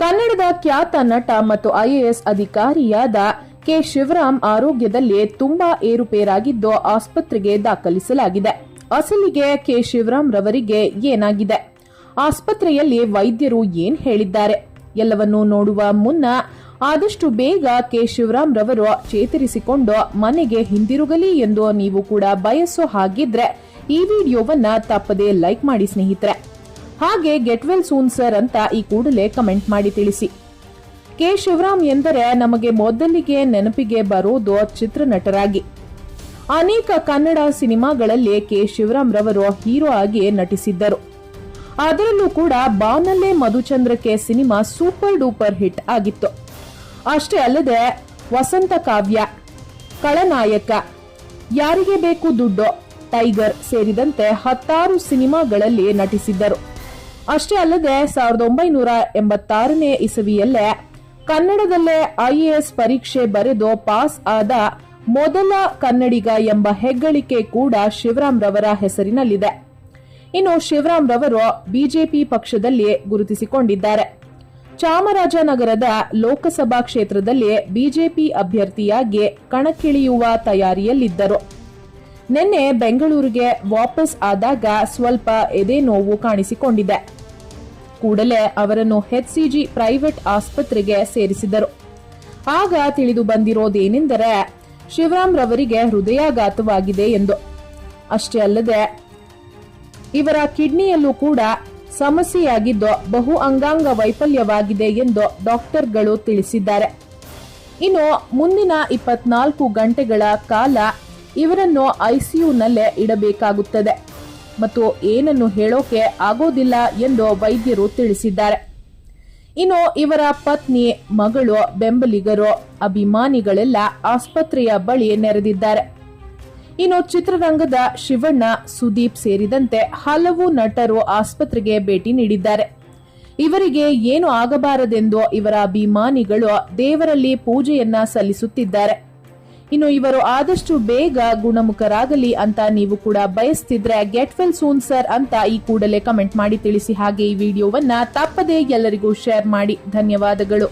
ಕನ್ನಡದ ಖ್ಯಾತ ನಟ ಮತ್ತು ಐಎಎಸ್ ಅಧಿಕಾರಿಯಾದ ಕೆ. ಶಿವರಾಮ್ ಆರೋಗ್ಯದಲ್ಲಿ ತುಂಬಾ ಏರುಪೇರಾಗಿದ್ದು ಆಸ್ಪತ್ರೆಗೆ ದಾಖಲಿಸಲಾಗಿದೆ. ಅಸಲಿಗೆ ಕೆ. ಶಿವರಾಮ್ ರವರಿಗೆ ಏನಾಗಿದೆ? ಆಸ್ಪತ್ರೆಯಲ್ಲಿ ವೈದ್ಯರು ಏನ್ ಹೇಳಿದ್ದಾರೆ? ಎಲ್ಲವನ್ನೂ ನೋಡುವ ಮುನ್ನ ಆದಷ್ಟು ಬೇಗ ಕೆ. ಶಿವರಾಮ್ ರವರು ಚೇತರಿಸಿಕೊಂಡು ಮನೆಗೆ ಹಿಂದಿರುಗಲಿ ಎಂದು ನೀವು ಕೂಡ ಬಯಸೋ ಹಾಗಿದ್ರೆ ಈ ವಿಡಿಯೋವನ್ನ ತಪ್ಪದೇ ಲೈಕ್ ಮಾಡಿ ಸ್ನೇಹಿತರೆ. ಹಾಗೆ ಗೆಟ್ ವೆಲ್ ಸೂನ್ ಸರ್ ಅಂತ ಈ ಕೂಡಲೇ ಕಮೆಂಟ್ ಮಾಡಿ ತಿಳಿಸಿ. ಕೆ. ಶಿವರಾಮ್ ಎಂದರೆ ನಮಗೆ ಮೊದಲಿಗೆ ನೆನಪಿಗೆ ಬರೋದು ಚಿತ್ರನಟರಾಗಿ. ಅನೇಕ ಕನ್ನಡ ಸಿನಿಮಾಗಳಲ್ಲಿ ಕೆ. ಶಿವರಾಮ್ ರವರು ಹೀರೋ ಆಗಿ ನಟಿಸಿದ್ದರು. ಅದರಲ್ಲೂ ಕೂಡ ಬಾನಲ್ಲೇ ಮಧುಚಂದ್ರಕ್ಕೆ ಸಿನಿಮಾ ಸೂಪರ್ ಡೂಪರ್ ಹಿಟ್ ಆಗಿತ್ತು. ಅಷ್ಟೇ ಅಲ್ಲದೆ ವಸಂತ ಕಾವ್ಯ ಕಳನಾಯಕ ಯಾರಿಗೆ ಬೇಕು ದುಡ್ಡು, ಟೈಗರ್ ಸೇರಿದಂತೆ ಹತ್ತಾರು ಸಿನಿಮಾಗಳಲ್ಲಿ ನಟಿಸಿದ್ದರು. ಅಷ್ಟೇ ಅಲ್ಲದೆ ಸಾವಿರದ ಒಂಬೈನೂರ ಎಂಬತ್ತಾರನೇ ಇಸವಿಯಲ್ಲೇ ಕನ್ನಡದಲ್ಲೇ ಐಎಎಸ್ ಪರೀಕ್ಷೆ ಬರೆದು ಪಾಸ್ ಆದ ಮೊದಲ ಕನ್ನಡಿಗ ಎಂಬ ಹೆಗ್ಗಳಿಕೆ ಕೂಡ ಶಿವರಾಮ್ ರವರ ಹೆಸರಿನಲ್ಲಿದೆ. ಇನ್ನು ಶಿವರಾಮ್ ರವರು ಬಿಜೆಪಿ ಪಕ್ಷದಲ್ಲಿ ಗುರುತಿಸಿಕೊಂಡಿದ್ದಾರೆ. ಚಾಮರಾಜನಗರದ ಲೋಕಸಭಾ ಕ್ಷೇತ್ರದಲ್ಲಿ ಬಿಜೆಪಿ ಅಭ್ಯರ್ಥಿಯಾಗಿ ಕಣಕ್ಕಿಳಿಯುವ ತಯಾರಿಯಲ್ಲಿದ್ದರು. ನಿನ್ನೆ ಬೆಂಗಳೂರಿಗೆ ವಾಪಸ್ ಆದಾಗ ಸ್ವಲ್ಪ ಎದೆ ನೋವು ಕಾಣಿಸಿಕೊಂಡಿದೆ. ಕೂಡಲೇ ಅವರನ್ನು ಎಚ್ಸಿಜಿ ಪ್ರೈವೇಟ್ ಆಸ್ಪತ್ರೆಗೆ ಸೇರಿಸಿದರು ಆಗ ತಿಳಿದು ಬಂದಿರೋದೇನೆಂದರೆ, ಶಿವರಾಮ್ ರವರಿಗೆ ಹೃದಯಾಘಾತವಾಗಿದೆ ಎಂದು. ಅಷ್ಟೇ ಅಲ್ಲದೆ, ಇವರ ಕಿಡ್ನಿಯಲ್ಲೂ ಕೂಡ ಸಮಸ್ಯೆಯಾಗಿದ್ದು ಬಹು ಅಂಗಾಂಗ ವೈಫಲ್ಯವಾಗಿದೆ ಎಂದು ಡಾಕ್ಟರ್ಗಳು ತಿಳಿಸಿದ್ದಾರೆ. ಇನ್ನು ಮುಂದಿನ ಇಪ್ಪತ್ನಾಲ್ಕು ಗಂಟೆಗಳ ಕಾಲ ಇವರನ್ನು ಐಸಿಯುನಲ್ಲೇ ಇಡಬೇಕಾಗುತ್ತದೆ. ಮತ್ತು ಏನನ್ನು ಹೇಳೋಕೆ ಆಗೋದಿಲ್ಲ ಎಂದು ವೈದ್ಯರು ತಿಳಿಸಿದ್ದಾರೆ. ಇನ್ನು ಇವರ ಪತ್ನಿ, ಮಗಳು, ಬೆಂಬಲಿಗರು, ಅಭಿಮಾನಿಗಳೆಲ್ಲ ಆಸ್ಪತ್ರೆಯ ಬಳಿ ನೆರೆದಿದ್ದಾರೆ. ಇನ್ನು ಚಿತ್ರರಂಗದ ಶಿವಣ್ಣ, ಸುದೀಪ್ ಸೇರಿದಂತೆ ಹಲವು ನಟರು ಆಸ್ಪತ್ರೆಗೆ ಭೇಟಿ ನೀಡಿದ್ದಾರೆ. ಇವರಿಗೆ ಏನು ಆಗಬಾರದೆಂದು ಇವರ ಅಭಿಮಾನಿಗಳು ದೇವರಲ್ಲಿ ಪೂಜೆಯನ್ನ ಸಲ್ಲಿಸುತ್ತಿದ್ದಾರೆ. ಇನ್ನು ಇವರು ಆದಷ್ಟು ಬೇಗ ಗುಣಮುಖರಾಗಲಿ ಅಂತ ನೀವು ಕೂಡ ಬಯಸ್ತಿದ್ರೆ ಗೆಟ್ ವೆಲ್ ಸೂನ್ ಸರ್ ಅಂತ ಈ ಕೂಡಲೇ ಕಮೆಂಟ್ ಮಾಡಿ ತಿಳಿಸಿ ಹಾಗೆ ಈ ವಿಡಿಯೋವನ್ನ ತಪ್ಪದೇ ಎಲ್ಲರಿಗೂ ಶೇರ್ ಮಾಡಿ. ಧನ್ಯವಾದಗಳು.